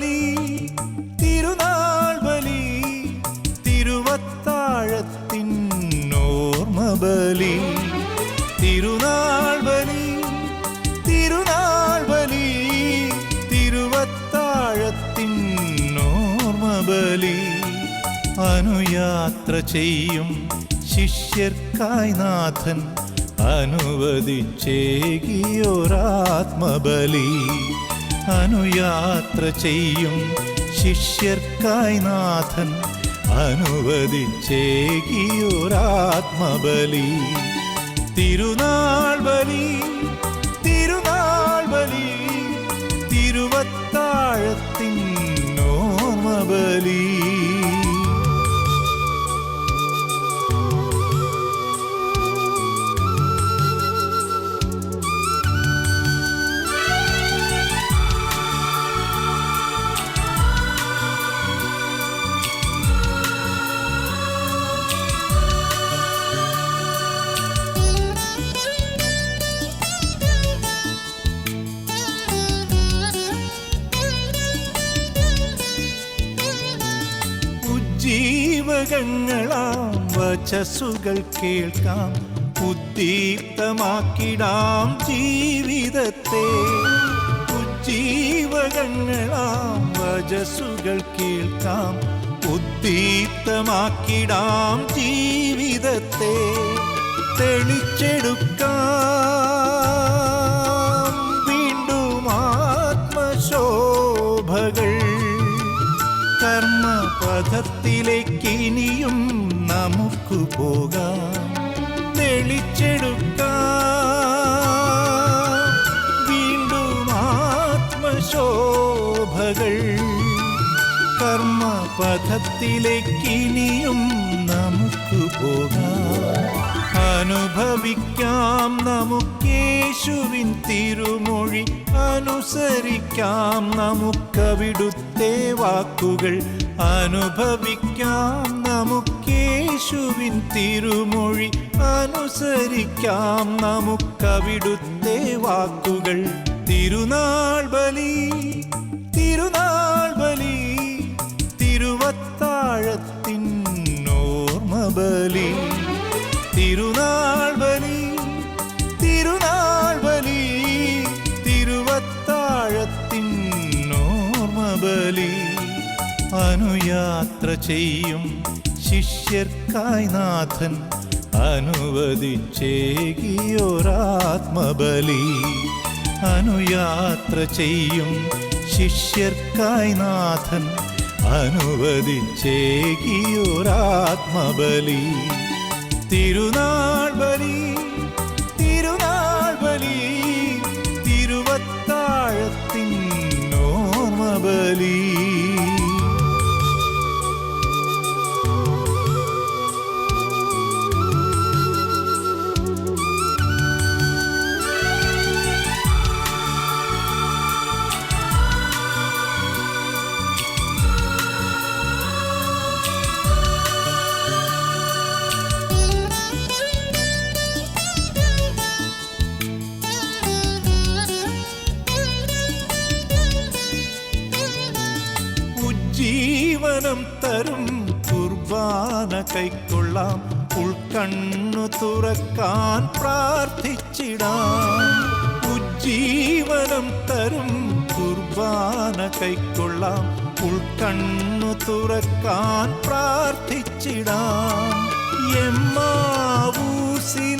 ബലി തിരുനാൾ ബലി തിരുവത്താഴത്തിൻ ഓർമ്മ ബലി. തിരുനാൾ ബലി തിരുനാൾ ബലി തിരുവത്താഴത്തിൻ ഓർമ്മ ബലി. അനുയാത്ര ചെയ്യും ശിഷ്യർക്കായി നാഥൻ അനുവദിച്ചേകിയൊരാത്മബലി അനുയാത്ര ചെയ്യും ശിഷ്യർക്കായി നാഥൻ അനുവദിച്ചേകിയൊരാത്മബലി. തിരുനാൾ ബലി തിരുനാൾ ബലി തിരുവത്താഴത്തിൻ ഉജ്ജീവകങ്ങളാം വചസ്സുകൾ കേൾക്കാം ഉദ്ദീപ്തമാക്കിടാം ജീവിതത്തെ. ഉജ്ജീവകങ്ങളാം വചസ്സുകൾ കേൾക്കാം ഉദ്ദീപ്തമാക്കിടാം ജീവിതത്തെ. തെളിച്ചെടുക്കാം പഥത്തിലേക്ക് ഇനിയും നമുക്ക് പോകാം. തെളിച്ചെടുക്കാം. വീണ്ടും ആത്മശോഭകൾ. കർമ്മപഥത്തിലേക്ക് ഇനിയും നമുക്ക് പോകാം. അനുഭവിക്കാം. നമുക്കേശുവിൻ തിരുമൊഴി അനുസരിക്കാം. നമുക്കവിടുത്തെ വാക്കുകൾ അനുഭവിക്കാം. നമുക്കേശുവിൻ തിരുമൊഴി അനുസരിക്കാം. നമുക്കവിടുത്തെ വാക്കുകൾ തിരുനാൾ ബലി തിരുനാൾ അനുയാത്ര ചെയ്യും. ശിഷ്യർക്കായി നാഥൻ അനുവദിച്ചേകിയൊരാത്മബലി. അനുയാത്ര ചെയ്യും. ശിഷ്യർക്കായി നാഥൻ അനുവദിച്ചേകിയൊരാത്മബലി. തിരുനാൾ ഉജ്ജീവനം തരും കുർബാന കൈക്കൊള്ളാം. ഉൾക്കണ്ണു തുറക്കാൻ പ്രാർത്ഥിച്ചിടാം. ഉജ്ജീവനം തരും കുർബാന കൈക്കൊള്ളാം. ഉൾക്കണ്ണു തുറക്കാൻ പ്രാർത്ഥിച്ചിടാം. എമ്മാവൂസിൽ